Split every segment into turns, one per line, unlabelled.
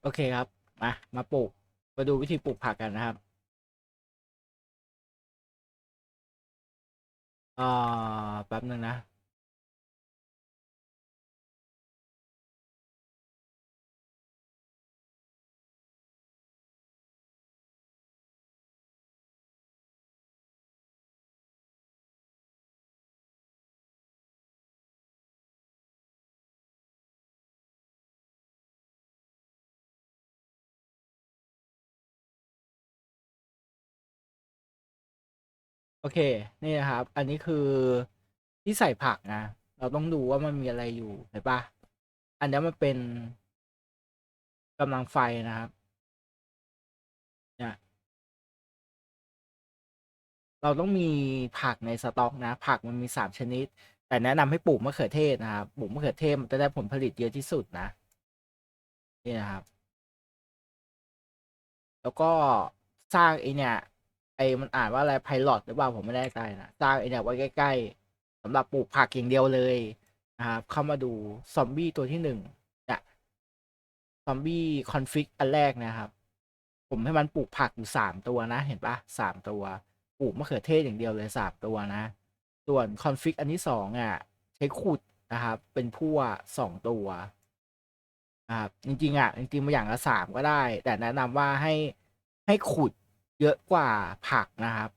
โอเคครับ มา มาปลูก มาดูวิธีปลูกผักกันนะครับอ่าแป๊บหนึ่งนะ โอเค นี่นะครับ อันนี้คือที่ใส่ผักนะ เราต้องดูว่ามันมีอะไรอยู่เห็นปะอันนี้มันเป็นกำลังไฟนะครับ เนี่ย เราต้องมีผักในสต็อกนะ ผักมันมีสามชนิด แต่แนะนำให้ปลูกมะเขือเทศนะครับ ปลูกมะเขือเทศมันจะได้ผลผลิตเยอะที่สุดนะ นี่นะครับ แล้วก็สร้างไอเนี่ย ไอมันอ่านว่าอะไรไพลอตหรือเปล่าผมไม่แน่ใจนะสร้างไอเนี่ยไว้ใกล้ๆสำหรับปลูกผักอย่างเดียวเลยนะครับเข้ามาดูซอมบี้ตัวที่หนึ่งเนี่ยซอมบี้คอนฟิกอันแรกนะครับ ผมให้มันปลูกผักอยู่สามตัวนะ เห็นปะสามตัวปลูกมะเขือเทศอย่างเดียวเลยสามตัวนะ ส่วนคอนฟิกอันที่สองอะ ใช้ขุดนะครับ เป็นพั่วสองตัวนะครับจริงๆอะจริงๆมาอย่างละสามก็ได้ แต่แนะนำว่าให้ให้ขุด เยอะกว่าผักนะครับ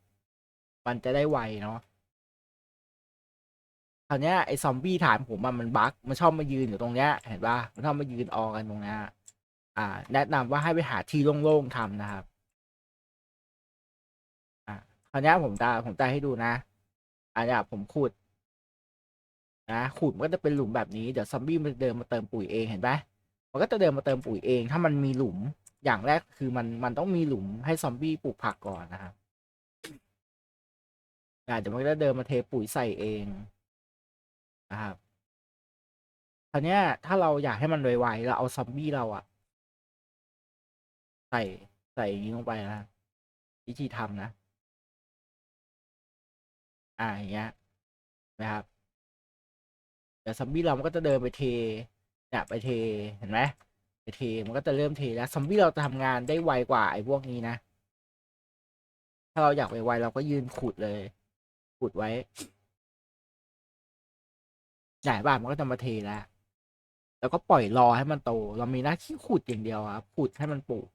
มันจะได้ไวเนาะคราวนี้ไอ้ซอมบี้ฐานผมมันบั๊กมันชอบมายืนอยู่ตรงเนี้ย เห็นปะมันชอบมายืนออกันตรงเนี้ยอ่า แนะนำว่าให้ไปหาที่โล่งๆทำนะครับ อ่าคราวนี้ผมจะผมจะให้ดูนะอันเนี้ยผมขุดนะขุดมันก็จะเป็นหลุมแบบนี้เดี๋ยวซอมบี้มันเดินมาเติมปุ๋ยเองเห็นปะมันก็จะเดินมาเติมปุ๋ยเอง ถ้ามันมีหลุม อย่างแรกคือมันมันต้องมีหลุมให้ซอมบี้ปลูกผักก่อนนะครับอ่าเดี๋ยวมันก็จะเดินมาเทปุ๋ยใส่เองนะครับคราวเนี้ยถ้าเราอยากให้มันไวๆเราเอาซอมบี้เราอะใส่ใส่อย่างนี้ลงไปนะวิธีทำนะ อ่าอย่างเงี้ยนะครับเดี๋ยวซอมบี้เรามันก็จะเดินไปเทเนี่ยไปเทเห็นไหม ไปเทมันก็จะเริ่มเทแล้วซอมบี้เราจะทำงานได้ไวกว่าไอ้พวกนี้นะ ถ้าเราอยากไวๆเราก็ยืนขุดเลย ขุดไว้ใหญ่บ้ามันก็จะมาเทแล้ว แล้วก็ปล่อยรอให้มันโต เรามีหน้าที่ขุดอย่างเดียวครับ ขุดให้มันปลูก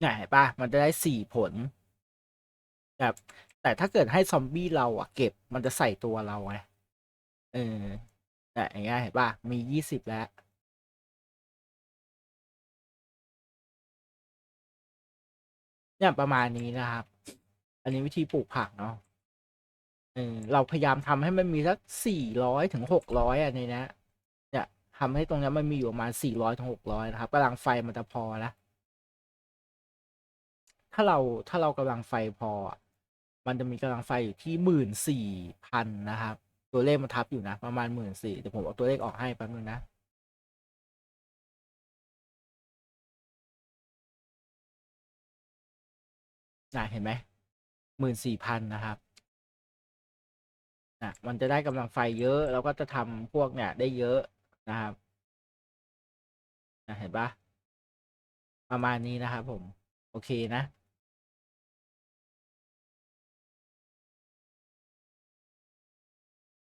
เนี่ยเห็นปะมันจะได้สี่ผลแบบแต่ถ้าเกิดให้ซอมบี้เราอะเก็บมันจะใส่ตัวเราไงเออแต่อย่างเงี้ยเห็นปะมียี่สิบแล้วเนี่ยประมาณนี้นะครับ อันนี้วิธีปลูกผักเนาะเออเราพยายามทำให้มันมีสักสี่ร้อยถึงหกร้อยอันนี้นะเนี่ยทำให้ตรงนี้มันมีอยู่ประมาณสี่ร้อยถึงหกร้อยนะครับกำลังไฟมันจะพอแล้ว ถ้าเราถ้าเรากำลังไฟพอ มันจะมีกำลังไฟอยู่ที่หมื่นสี่พันนะครับ ตัวเลขมันทับอยู่นะ ประมาณหมื่นสี่เดี๋ยวผมเอาตัวเลขออกให้แป๊บนึงนะน่ะเห็นไหมหมื่นสี่พันนะครับนะมันจะได้กำลังไฟเยอะแล้วก็จะทำพวกเนี่ยได้เยอะนะครับนะเห็นปะประมาณนี้นะครับผม โอเคนะ